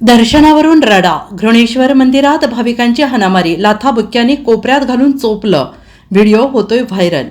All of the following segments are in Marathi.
दर्शनावरून रडा. घृणेश्वर मंदिरात भाविकांची हाणामारी. लाथाबुक्क्यांनी कोपऱ्यात घालून चोपलं. व्हिडिओ होतोय व्हायरल.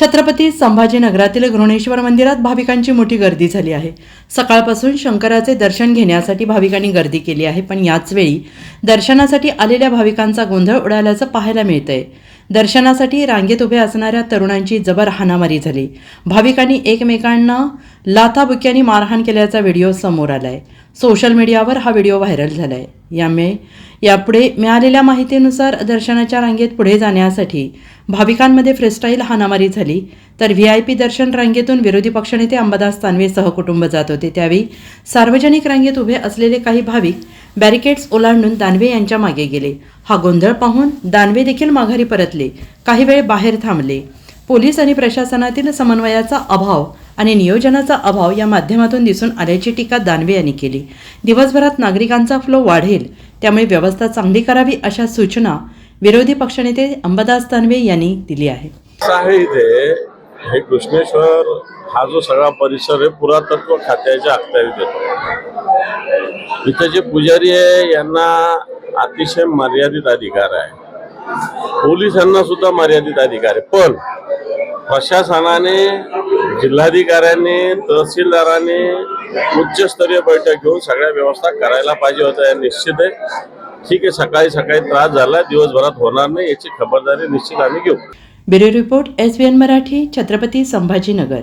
छत्रपती संभाजीनगरातील घृणेश्वर मंदिरात भाविकांची मोठी गर्दी झाली आहे. सकाळपासून शंकराचे दर्शन घेण्यासाठी भाविकांनी गर्दी केली आहे पण याचवेळी दर्शनासाठी आलेल्या भाविकांचा गोंधळ उडाल्याचं पाहायला मिळतंय. दर्शनासाठी रांगेत उभे असणाऱ्या तरुणांची जबर हाणामारी झाली. भाविकांनी एकमेकांना लाथाबुक्यांनी मारहाण केल्याचा व्हिडिओ समोर आलाय. सोशल मीडियावर हा व्हिडिओ व्हायरल झालाय. यामुळे यापुढे मिळालेल्या माहितीनुसार दर्शनाच्या रांगेत पुढे जाण्यासाठी भाविकांमध्ये फ्रीस्टाईल हाणामारी झाली. तर व्ही आय पी दर्शन रांगेतून विरोधी पक्षनेते अंबादास तानवे सहकुटुंब जात होते. त्यावेळी सार्वजनिक रांगेत उभे असलेले काही भाविक बॅरिकेड्स ओलांडून दानवे यांच्या मागे गेले. हा गोंधळ पाहून दानवे देखील माघारी परतले. काही वेळ बाहेर थांबले. पोलीस आणि प्रशासनातील समन्वयाचा अभाव आणि नियोजनाचा अभाव या माध्यमातून दिसून आल्याची टीका दानवे यांनी केली. दिवसभरात नागरिकांचा फ्लो वाढेल त्यामुळे व्यवस्था चांगली करावी अशा सूचना विरोधी पक्षनेते अंबादास दानवे यांनी दिली आहे. हे कृष्णेश्वर हा जो सगळा परिसर आहे पुरातत्व खात्याच्या अखत्यारीत येतो. इथं जे पुजारी आहे यांना अतिशय मर्यादित अधिकार आहे. पोलिसांना सुद्धा मर्यादित अधिकार आहे. पण प्रशासनाने जिल्हाधिकाऱ्यांनी तहसीलदाराने उच्चस्तरीय बैठक घेऊन सगळ्या व्यवस्था करायला पाहिजे होत्या या निश्चित आहे. ठीक आहे सकाळी सकाळी त्रास झाला दिवसभरात होणार नाही याची खबरदारी निश्चित आम्ही घेऊ. Bureau report S Marathi Chhatrapati Sambhajinagar.